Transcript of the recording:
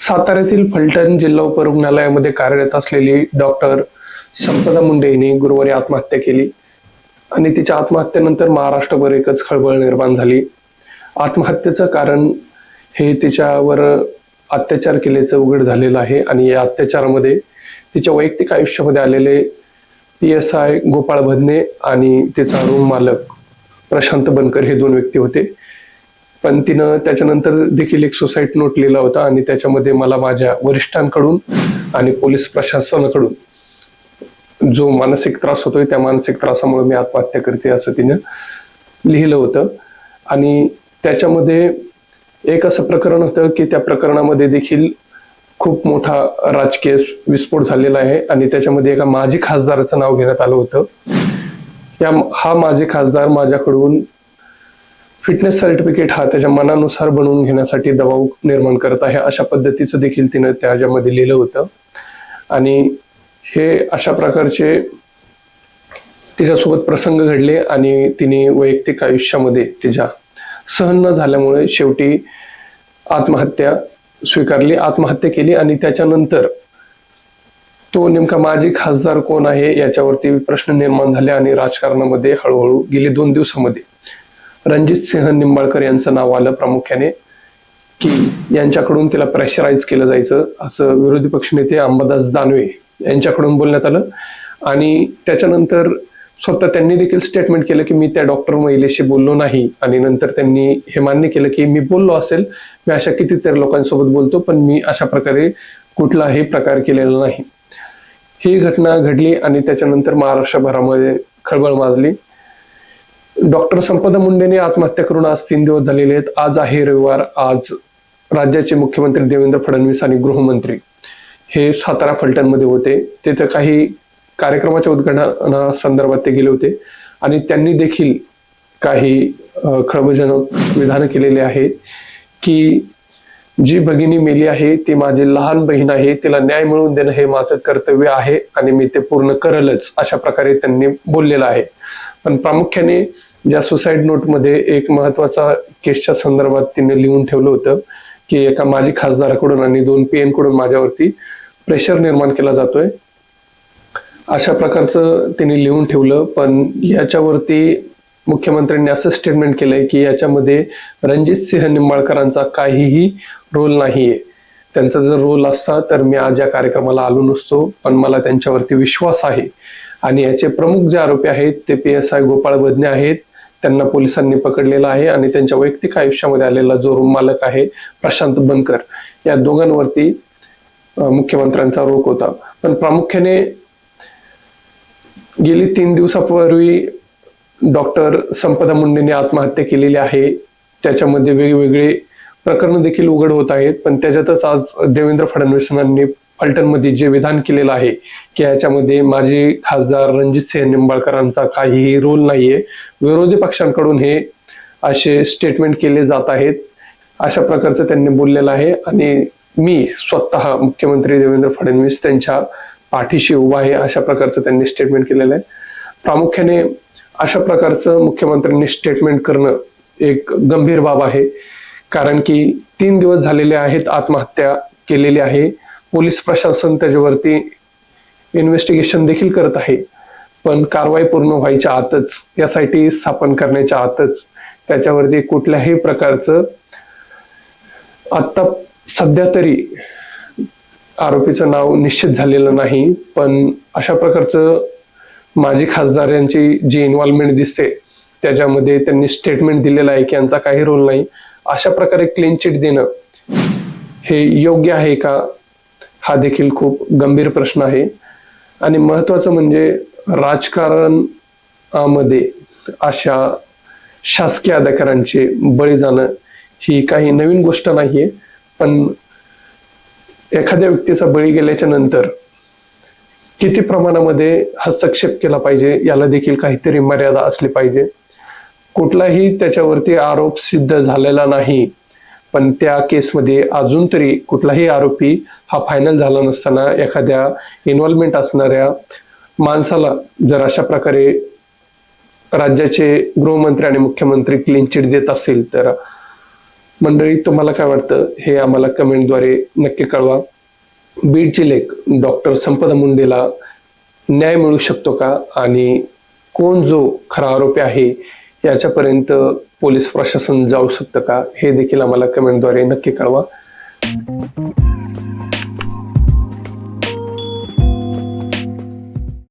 साताऱ्यातील फलटण जिल्हा उपरुग्णालयामध्ये कार्यरत असलेली डॉक्टर संपदा मुंडे यांनी गुरुवारी आत्महत्या केली आणि तिच्या आत्महत्येनंतर महाराष्ट्रभर एकच खळबळ निर्माण झाली. आत्महत्येचं कारण हे तिच्यावर अत्याचार केल्याचं उघड झालेलं आहे आणि या अत्याचारामध्ये तिच्या वैयक्तिक आयुष्यामध्ये आलेले P S I Gopal Bhadane आणि तिचा रूम मालक प्रशांत बनकर हे दोन व्यक्ती होते. पण तिनं त्याच्यानंतर देखील एक सुसाईड नोट लिहिला होता आणि त्याच्यामध्ये मला माझ्या वरिष्ठांकडून आणि पोलीस प्रशासनाकडून जो मानसिक त्रास होतोय त्या मानसिक त्रासामुळे मी आत्महत्या करते असं तिनं लिहिलं होतं. आणि त्याच्यामध्ये एक असं प्रकरण होतं की त्या प्रकरणामध्ये देखील खूप मोठा राजकीय विस्फोट झालेला आहे आणि त्याच्यामध्ये एका माजी खासदाराचं नाव घेण्यात आलं होतं. या हा माजी खासदार माझ्याकडून फिटनेस सर्टिफिकेट हा त्याच्या मनानुसार बनवून घेण्यासाठी दबाव निर्माण करत आहे. अशा पद्धतीचं देखील तिनं त्याच्यामध्ये लिहिलं होतं. आणि हे अशा प्रकारचे तिच्यासोबत प्रसंग घडले आणि तिने वैयक्तिक आयुष्यामध्ये तिच्या सहन न झाल्यामुळे शेवटी आत्महत्या स्वीकारली आत्महत्या केली आणि त्याच्यानंतर तो नेमका माजी खासदार कोण आहे याच्यावरती प्रश्न निर्माण झाले आणि राजकारणामध्ये हळूहळू गेली दोन दिवसामध्ये. रणजित सिंह निंबाळकर यांचं नाव आलं प्रामुख्याने की यांच्याकडून तिला प्रेशराईज केलं जायचं असं विरोधी पक्षनेते अंबादास दानवे यांच्याकडून बोलण्यात आलं. आणि त्याच्यानंतर स्वतः त्यांनी देखील स्टेटमेंट केलं की मी त्या डॉक्टर महिलेशी बोललो नाही. आणि नंतर त्यांनी हे मान्य केलं की मी बोललो असेल मी अशा कितीतरी लोकांसोबत बोलतो पण मी अशा प्रकारे कुठलाही प्रकार केलेला नाही. ही घटना घडली आणि त्याच्यानंतर महाराष्ट्रभरामध्ये खळबळ माजली. डॉक्टर संपदा मुंडेने आत्महत्या करून आज तीन दिवस झालेले आहेत. आज आहे रविवार. आज राज्याचे मुख्यमंत्री देवेंद्र फडणवीस आणि गृहमंत्री हे सातारा फलटणमध्ये होते. तिथे काही कार्यक्रमाच्या उद्घाटना संदर्भात ते गेले होते. आणि त्यांनी देखील काही खळबजनक खळबळजनक केलेले आहे की जी भगिनी मेली आहे ती माझी लहान बहीण आहे तिला न्याय मिळवून देणं हे माझं कर्तव्य आहे आणि मी ते पूर्ण करलच अशा प्रकारे त्यांनी बोललेलं आहे. पण प्रामुख्याने ज्या सुसाईड नोटमध्ये एक महत्त्वाचा केसच्या संदर्भात तिने लिहून ठेवलं होतं की एका माजी खासदाराकडून आणि दोन पी कडून माझ्यावरती प्रेशर निर्माण केला जातोय. अशा प्रकारचं तिने लिहून ठेवलं पण याच्यावरती मुख्यमंत्र्यांनी असं स्टेटमेंट केलंय की याच्यामध्ये रणजित सिंह निंबाळकरांचा काहीही रोल नाहीये. त्यांचा जर रोल असता तर मी आज या कार्यक्रमाला आलो नसतो पण मला त्यांच्यावरती विश्वास आहे. आणि याचे प्रमुख जे आरोपी आहेत ते P S I Gopal Badne आहेत. त्यांना पोलिसांनी पकडलेला आहे आणि त्यांच्या वैयक्तिक आयुष्यामध्ये आलेला जो रूम मालक आहे प्रशांत बनकर या दोघांवरती मुख्यमंत्र्यांचा रोख होता. पण प्रामुख्याने गेली तीन दिवसापूर्वी डॉक्टर संपदा मुंडेने आत्महत्या केलेली आहे. त्याच्यामध्ये वेगवेगळे प्रकरण देखील उघड होत आहेत. पण त्याच्यातच आज देवेंद्र फडणवीसांनी फलटणमध्ये जे विधान केलेलं आहे की याच्यामध्ये माजी खासदार रणजित सिंह निंबाळकरांचा काहीही रोल नाहीये. विरोधी पक्षांकडून हे असे स्टेटमेंट केले जात आहेत. अशा प्रकारचं त्यांनी बोललेलं आहे आणि मी स्वतः मुख्यमंत्री देवेंद्र फडणवीस त्यांच्या पाठीशी उभा आहे अशा प्रकारचं त्यांनी स्टेटमेंट केलेलं आहे. प्रामुख्याने अशा प्रकारचं मुख्यमंत्र्यांनी स्टेटमेंट करणं एक गंभीर बाब आहे. कारण की तीन दिवस झालेले आहेत आत्महत्या केलेली आहे. पोलीस प्रशासन त्याच्यावरती इन्व्हेस्टिगेशन देखील करत आहे. पण कारवाई पूर्ण व्हायच्या आतच यासाठी स्थापन करण्याच्या आतच त्याच्यावरती कुठल्याही प्रकारचं आत्ता सध्या तरी आरोपीचं नाव निश्चित झालेलं नाही पण अशा प्रकारचं माजी खासदार यांची जी इन्व्हॉल्वमेंट दिसते त्याच्यामध्ये त्यांनी स्टेटमेंट दिलेलं आहे की यांचा काही रोल नाही. अशा प्रकारे क्लीन चिट देणं हे योग्य आहे का? हा देखील खूप गंभीर प्रश्न आहे. आणि महत्वाचं म्हणजे राजकारणामध्ये अशा शासकीय अधिकाऱ्यांचे बळी जाणं ही काही नवीन गोष्ट नाहीये. पण एखाद्या व्यक्तीचा बळी गेल्याच्यानंतर किती प्रमाणामध्ये हस्तक्षेप केला पाहिजे याला देखील काहीतरी मर्यादा असली पाहिजे. कुठलाही त्याच्यावरती आरोप सिद्ध झालेला नाही. पण त्या केसमध्ये अजून तरी कुठलाही आरोपी हा फायनल झाला नसताना एखाद्या इन्व्हॉल्वमेंट असणाऱ्या माणसाला जर अशा प्रकारे राज्याचे गृहमंत्री आणि मुख्यमंत्री क्लीन चिट देत असतील तर मंडळी तुम्हाला काय वाटतं? हे आम्हाला कमेंटद्वारे नक्की कळवा. बीड लेख डॉक्टर संपदा मुंडेला न्याय मिळू शकतो का? आणि कोण जो खरा आरोपी आहे याच्यापर्यंत पोलीस प्रशासन जाऊ शकतं का? हे देखील आम्हाला कमेंटद्वारे नक्की कळवा.